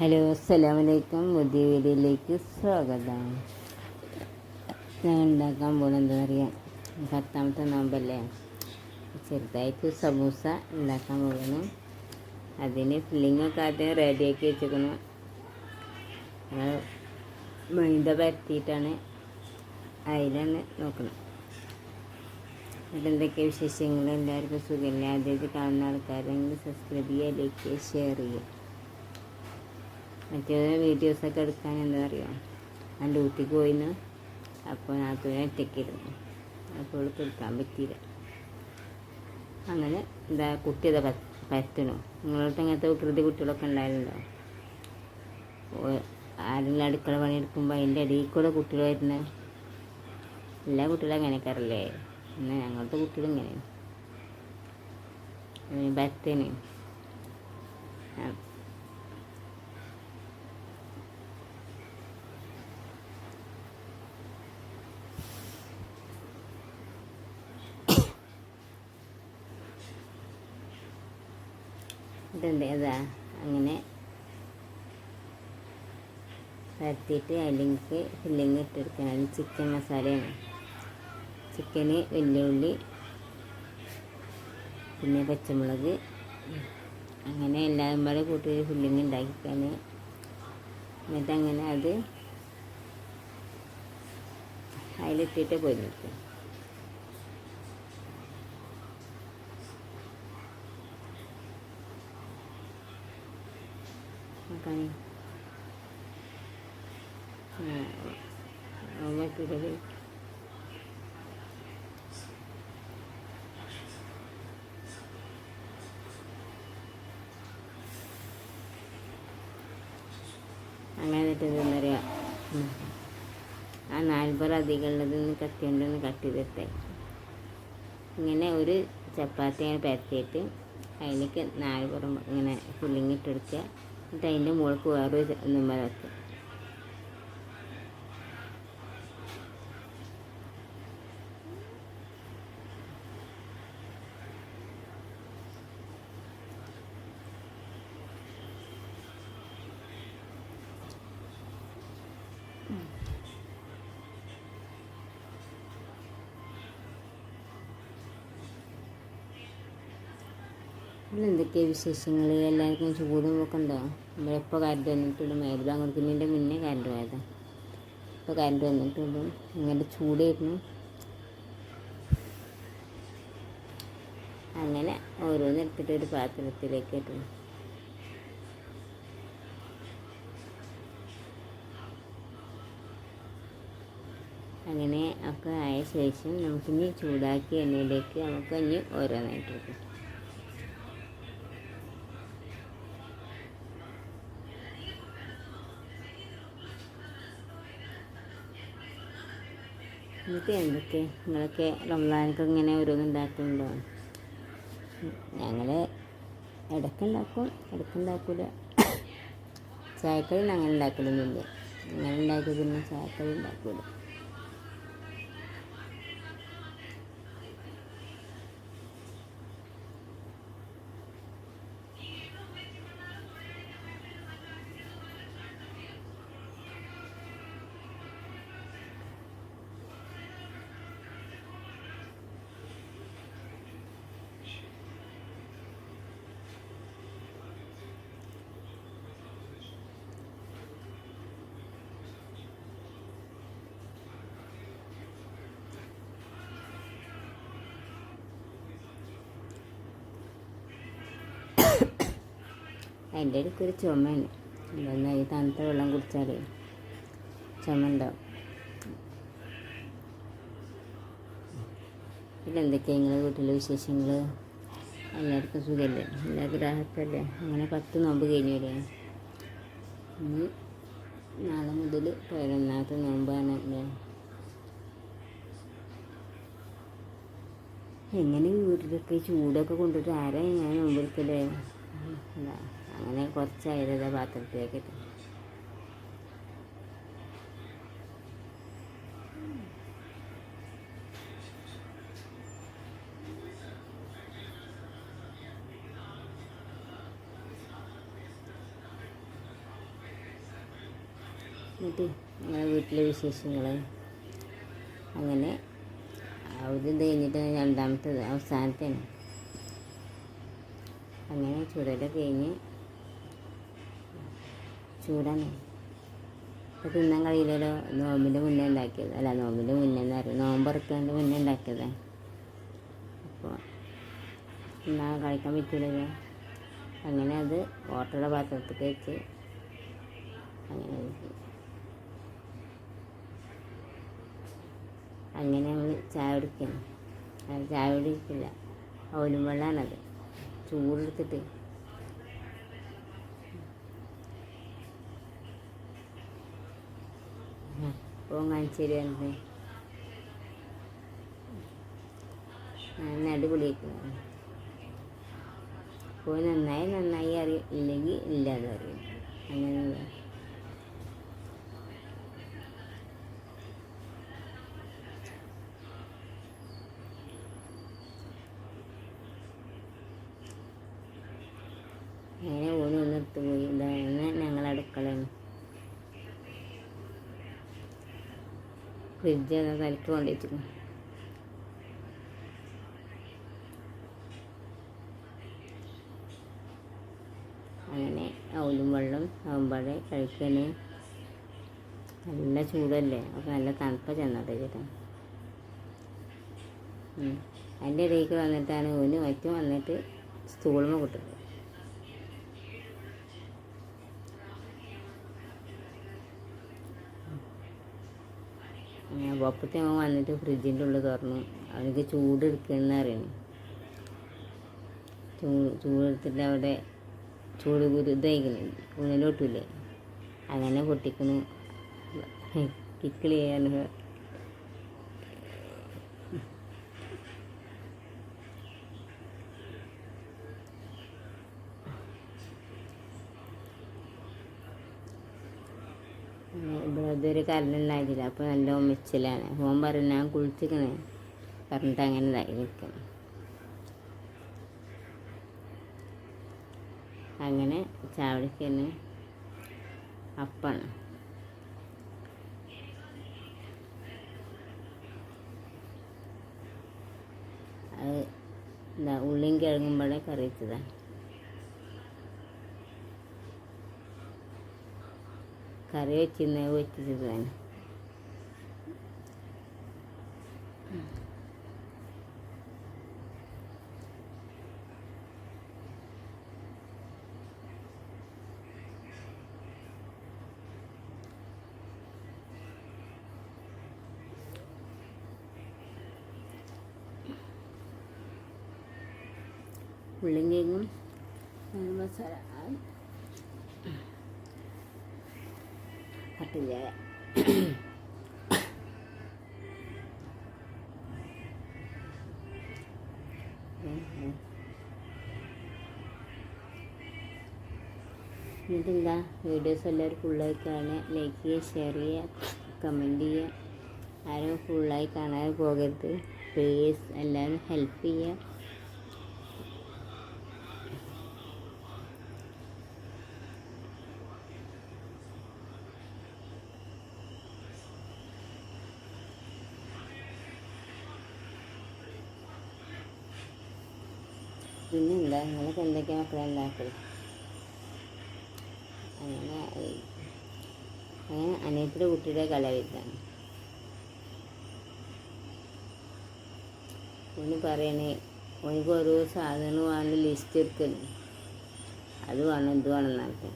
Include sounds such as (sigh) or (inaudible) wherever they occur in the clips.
Hello അസ്സലാമലൈക്കും. പുതിയ വീഡിയോയിലേക്ക് സ്വാഗതം. ഞാൻ ഉണ്ടാക്കാൻ പോകുന്നത് എന്താ പറയുക പത്താമത്തെ നോമ്പല്ലേ? ചെറുതായിട്ട് സമൂസ ഉണ്ടാക്കാൻ പോകുന്നു അതിന് ഫില്ലിങ്ങൊക്കെ ആദ്യം റെഡിയാക്കി വെച്ചേക്കുന്നു. മൈദ പരത്തിയിട്ടാണ് അതിലാണ് നോക്കണം എന്നിട്ട് എന്തൊക്കെ വിശേഷങ്ങൾ? എല്ലാവർക്കും സുഖമില്ല ആദ്യമായിട്ട് കാണുന്ന ആൾക്കാരെങ്കിൽ സബ്സ്ക്രൈബ് ചെയ്യുക ലൈക്ക് ചെയ്യുക ഷെയർ ചെയ്യുക. മറ്റേ വീഡിയോസൊക്കെ എടുക്കാൻ എന്താ പറയുക ഞാൻ ഡ്യൂട്ടിക്ക് പോയിന്ന് അപ്പോൾ നാത്തൂനെ ഒറ്റയ്ക്കിരുന്നു. അപ്പോൾ അവൾക്ക് എടുക്കാൻ പറ്റിയില്ല. അങ്ങനെ എന്താ കുട്ടി അതാ പറ്റണു നിങ്ങളോട്ട് അങ്ങനത്തെ വികൃതി കുട്ടികളൊക്കെ ഉണ്ടായിരുന്നുണ്ടോ ആരെല്ലാം അടുക്കള പണിയെടുക്കുമ്പോൾ അതിന്റെ ഇടയിൽ കൂടെ കുട്ടികൾ വരുന്നത് എല്ലാ കുട്ടികളും അങ്ങനെ അറിയില്ലേ എന്നാൽ ഞങ്ങളുടെ കുട്ടികൾ ഇങ്ങനെയാണ് ഭർത്തേന് ഇതെന്ത് അതാ അങ്ങനെ. പരത്തിയിട്ട് അതിലേക്ക് ഫില്ലിങ് ഇട്ടെടുക്കണം. അത് ചിക്കൻ മസാലയാണ് ചിക്കന് വെല്ലുള്ളി പിന്നെ പച്ചമുളക്. അങ്ങനെ എല്ലാവരും പാടെ കൂട്ടി ഫില്ലിങ് ഉണ്ടാക്കിക്കാൻ എന്നിട്ട് അങ്ങനെ അത് അതിലിട്ടിട്ട് പൊരിക്കും നോക്കാനേ ആ പറ്റിയത് അങ്ങനെ എന്താ പറയുക? ആ നാൽപ്പത് അധികമുള്ളത് ഒന്ന് കത്തി കൊണ്ടൊന്ന് കട്ട് ചെയ്തിട്ടെ ഇങ്ങനെ ഒരു ചപ്പാത്തി അങ്ങനെ പരത്തിയിട്ട് അതിലേക്ക് നാല് പുറം ഇങ്ങനെ പുള്ളിങ്ങിട്ടെടുക്കുക എന്നിട്ട് അതിന്റെ മുകൾക്ക് വേറൊരു നമ്മ വെക്കുക ഇവിടെ എന്തൊക്കെയാ വിശേഷങ്ങൾ എല്ലാവർക്കും ചൂടും ഒക്കെ ഉണ്ടോ നമ്മളെപ്പോൾ കരണ്ട് വന്നിട്ടുള്ളൂ? മേലുതാ കൊടുക്കുന്നതിന്റെ മുന്നേ കരണ്ട് പോയത്. ഇപ്പോൾ കരണ്ട് വന്നിട്ടുള്ളൂ. അങ്ങനെ ചൂടായിരുന്നു അങ്ങനെ ഓരോന്ന് എടുത്തിട്ട് ഒരു പാത്രത്തിലേക്ക് ഇട്ടു അങ്ങനെ ഒക്കെ ആയ ശേഷം നമുക്കിനി ചൂടാക്കി എണ്ണയിലേക്ക് നമുക്ക് ഇനി ഓരോന്നായിട്ട് ഇട്ടു എന്നിട്ട് എന്തൊക്കെ? നിങ്ങളൊക്കെ റംസാനൊക്കെ ഇങ്ങനെ ഓരോന്ന് ഉണ്ടാക്കുന്നുണ്ടോ ഞങ്ങൾ ഇടയ്ക്ക് ഉണ്ടാക്കും ഇടയ്ക്ക് ഉണ്ടാക്കില്ല ചായക്കറി അങ്ങനെ ഉണ്ടാക്കലൊന്നുമില്ല. അങ്ങനെ ഉണ്ടാക്കി പിന്നെ ചായക്കറി ഉണ്ടാക്കില്ല അതിന്റെ ഇടയ്ക്ക് ഒരു ചുമയാണ് എന്താ ഈ തണുത്ത വെള്ളം കുടിച്ചാൽ ചുമ ഉണ്ടാവും പിന്നെ എന്തൊക്കെയാണ് നിങ്ങളുടെ വീട്ടിലെ വിശേഷങ്ങൾ എല്ലാവർക്കും സുഖമല്ലേ എല്ലാവർക്കും രാഹത്തല്ലേ അങ്ങനെ പത്ത് നോമ്പ് കഴിഞ്ഞു വരെ ഇനി നാളെ മുതൽ പതിനൊന്നാമത്തെ നോമ്പാണ് അല്ലേ? എങ്ങനെ വീട്ടിലൊക്കെ ചൂടൊക്കെ കൊണ്ടിട്ട് ആരാ ഞാൻ നോമ്പെടുക്കലേ അല്ല കുറച്ച് കുറച്ചായത് പാത്രത്തിലേക്ക് ഇട്ടു. എന്നിട്ട് വീട്ടിലെ വിശേഷങ്ങൾ അങ്ങനെ അവധി കഴിഞ്ഞിട്ട് രണ്ടാമത്തെ അവസാനത്തെയാണ്. അങ്ങനെ ചൂടല കഴിഞ്ഞ് ചൂടാണ്. ഇപ്പം തിന്നാൻ കഴിയില്ലല്ലോ. നോമ്പിന്റെ മുന്നേ ഉണ്ടാക്കിയത്. അല്ല നോമ്പിന്റെ മുന്നേ എന്ന് പറയുന്നത് നോമ്പറക്കാണ്ട് മുന്നേ ഉണ്ടാക്കിയതാണ് അപ്പോൾ തിന്നാൻ കഴിക്കാൻ പറ്റില്ലല്ലോ അങ്ങനെ അത് ഓട്ടയുടെ പാത്രത്തിൽ വെച്ച് അങ്ങനെ അങ്ങനെ നമ്മൾ ചായ കുടിക്കണം. ചായ കുടിക്കില്ല ഓലും വെള്ളമാണത് ചൂടെടുത്തിട്ട് കാണിച്ചു തരുവായിരുന്നു നല്ല അടിപൊളിയായിരിക്കും അപ്പോൾ നന്നായി നന്നായി അറിയും. ഇല്ലെങ്കിൽ ഇല്ലാതെ അറിയും അങ്ങനെയുള്ള അങ്ങനെ ഓന് ഒന്നെടുത്ത് പോയി ഇതാണ് ഞങ്ങൾ അടുക്കളയാണ് ഫ്രിഡ്ജ് അതാ തലക്ക് കൊണ്ടുവച്ചിരുന്നു അങ്ങനെ അവലും വെള്ളം ആകുമ്പോഴേ കഴിക്കണേ. നല്ല ചൂടല്ലേ? അപ്പം നല്ല തണുപ്പ ചെന്നോട്ടെ ചേട്ടാ ഉം. അതിന്റെ ഇടയ്ക്ക് വന്നിട്ടാണ് ഓന് മറ്റും വന്നിട്ട് സ്റ്റൂളുമ കിട്ടുന്നത് ഒപ്പത്തെ അവൻ വന്നിട്ട് ഫ്രിഡ്ജിന്റെ ഉള്ളിൽ തുറന്നു. അവനക്ക് ചൂട് അറിയണം ചൂട് ചൂടെടുത്തിട്ട് അവിടെ ചൂട് കുരു ഉള്ളിലോട്ടില്ലേ അങ്ങനെ പൊട്ടിക്കണു (laughs) കിക്കിളി ചെയ്യാൻ ഇവിടെ ഇതൊരു കറണ്ട് അപ്പോൾ നല്ല ഒമ്മിച്ചിലാണ് ഓൻ പറഞ്ഞു ഞാൻ കുളിച്ചിക്കണേ. പറഞ്ഞിട്ട് അങ്ങനെ ഇതായി അങ്ങനെ ചാവടിക്ക് തന്നെ അപ്പാണ്. അത് എന്താ ഉള്ളിയും കിഴങ്ങുമ്പോഴേ കറി കറി വെച്ചിരുന്ന വെച്ചതാണ് ഉള്ളിയും കേങ്ങും മസാല കട്ടൻ ചായ എന്നിട്ടെന്താ വീഡിയോസ് എല്ലാവരും ഫുള്ളായി കാണുക ലൈക്ക് ചെയ്യുക ഷെയർ ചെയ്യുക കമന്റ് ചെയ്യുക. ആരും ഫുള്ളായി കാണാതെ പോകരുത്. പ്ലീസ് എല്ലാവരും ഹെൽപ്പ് ചെയ്യുക. പിന്നെ എന്താ നിങ്ങളൊക്കെ എന്തൊക്കെയാണ് മക്കളെ ഉണ്ടാക്കൽ അങ്ങനെ അങ്ങനെ അനിയത്തിന്റെ കുട്ടിയുടെ കലാവിരുദ്ധാണ് ഒന്ന് പറയണേ ഓനിക്ക് ഓരോ സാധനങ്ങൾ വേണം ലിസ്റ്റ് എടുക്കുന്നു അത് വേണം ഇത് വേണം എന്നൊക്കെ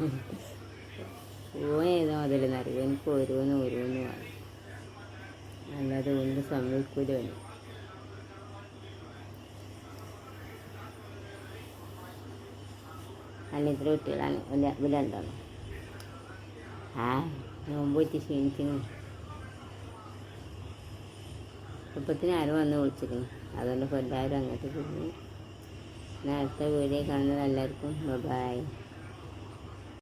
ഓൻ ഏതോ നിറയും എനിക്ക് ഓരോന്ന് ഓരോന്ന് വേണം. അല്ലാതെ ഒന്നും സമ്മതിക്കൂല അല്ല ഇത്ര കുട്ടികളാണ്. ഉണ്ടാവും ആ നോമ്പ് വെച്ച് ക്ഷീണിച്ചിന്. ഇപ്പത്തിന് ആരും വന്ന് വിളിച്ചിരുന്നു അതുകൊണ്ട് എല്ലാവരും അങ്ങോട്ട് പോയി. നേരത്തെ വീഡിയോ കാണുന്നത് എല്ലാവർക്കും. ബൈ